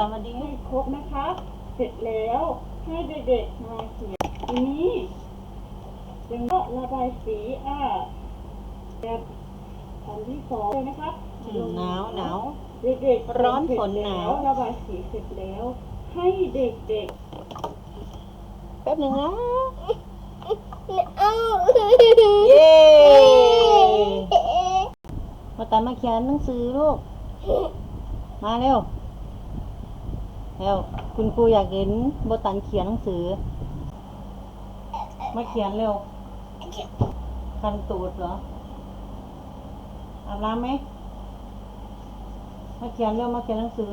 ตามมาดีให้ครบนะคะ เสร็จแล้วให้เด็กๆมาเขียนทีนี้ยังก็ระบายสีอะแบบอันที่สองเลยนะคะอืมหนาวหนาวเด็กๆร้อนเสร็จฝนหนาวแล้ระบายสีเสร็จแล้ว ให้เด็กแป๊บหนึ่งนะเอาเย้มาตามมาเขียนหนังสือลูก มาเร็ว เร็วคุณครูอยากเห็นโบตันเขียนหนังสือ มาเขียนเร็ว คันตูดเหรออาบน้ำไหมมาเขียนเร็วมาเขียนหนังสือ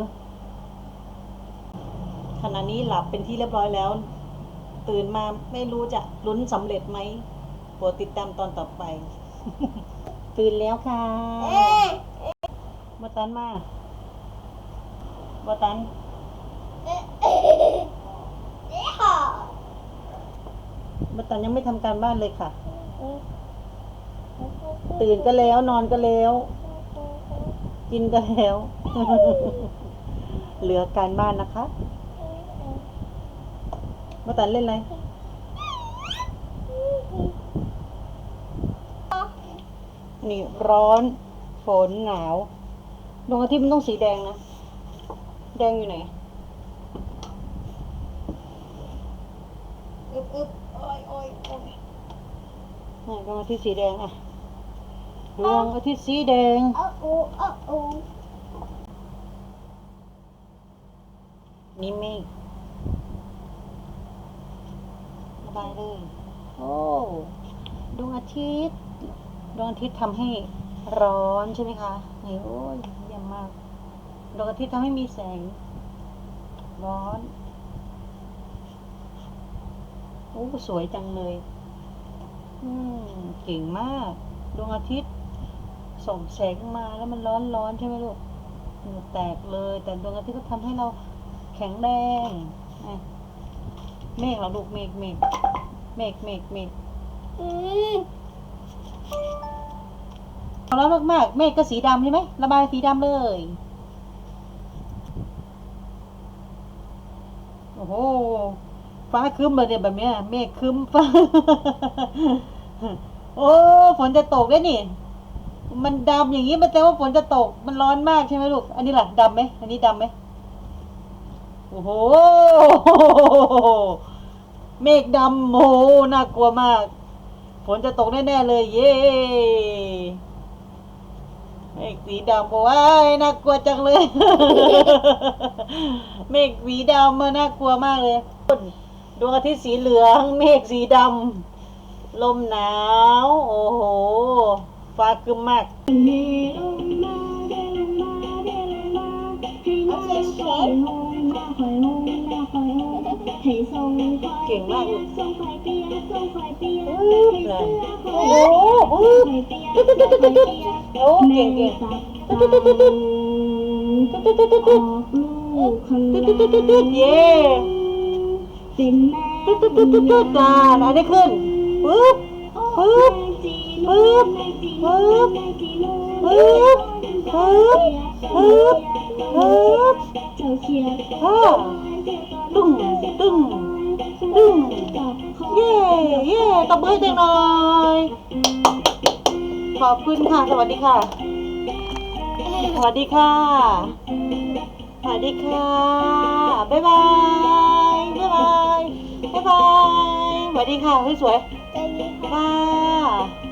ขณะนี้หลับเป็นที่เรียบร้อยแล้ว ตื่นมาไม่รู้จะลุ้นสำเร็จไหมโปรดติดตามตอนต่อไป ตื่นแล้วค่ะมาตันมาบตันบ ตันยังไม่ทำการบ้านเลยค่ะ ตื่นก็แล้วนอนก็แล้ว กินก็แล้ว เหลือการบ้านนะคะมาตันเล่นอะไรนี่ร้อนฝนหนาวดวงอาทิตย์มันต้องสีแดงนะ แดงอยู่ไหนอึบอึบโอ้ ยโอ้ยโอ้ยนี่ดวงอาทิตย์สีแดงอะดวงอาทิตย์สีแดงเอาอูเอาอูนี่เมฆระบายเลย โอ้ดวงอาทิตย์ดวงอาทิตย์ทำให้ร้อนใช่ไหมคะนี่โอ้ยเยี่ยมมากดวงอาทิตย์ทำให้มีแสง ร้อน โอ้ สวยจังเลย อืมเก่งมาก ดวงอาทิตย์ส่งแสงมาแล้วมันร้อนร้อนใช่ไหมลูกเหงื่อแตกเลย แต่ดวงอาทิตย์ก็ทำให้เราแข็งแรงอะเมฆเราลูกเมฆเมฆเมฆเมฆเมฆอืมร้อนมากๆ เมฆก็สีดำใช่ไหมระบายสีดำเลย โอ้โห ฟ้าครึ้มเลยเนี่ยแบบเนี้ยเมฆครึ้มฟ้า โอ้ฝนจะตกแล้วนี่ มันดำอย่างนี้มันแปลว่าฝนจะตก มันร้อนมากใช่ไหมลูก อันนี้ล่ะดำไหมอันนี้ดำไหมโอ้โหเมฆดำโอ้น่ากลัวมาก ฝนจะตกแน่ๆเลย เย้เมฆสีดำโอ้ยน่ากลัวจังเลย เมฆสีดำมันน่ากลัวมากเลย ดวงอาทิตย์สีเหลือง เมฆสีดำ ลมหนาว โอ้โห ฟ้าคึ้มมาก เก่งมากลูกโอ้โอ้โหตุ๊ดตุ๊ดตุ๊ดตุ๊ดตุ๊ดโอ้เก่งเก่งตุ๊ดตุ๊ดตุ๊ดตุ๊ดตุ๊ดตุ๊ดตุ๊ดตุ๊ดตุ๊ดตุ๊ดตุ๊ดเย้ เป็นแม่ตุ๊ดตุ๊ดตุ๊ดตุ๊ดตุ๊ดอ่าอันนี้ขึ้นปึ๊บปึ๊บปึ๊บปึ๊บปึ๊บปึ๊บปึ๊บปึ๊บเจ้าเขียดฮ่าตึ้งตึ้งตึ้งเย้เย้ตบมือให้เด็กหน่อยขอบคุณค่ะ สวัสดีค่ะ สวัสดีค่ะ สวัสดีค่ะ บ๊ายบาย วัสดีค่ะสวยใจดีๆค่ะ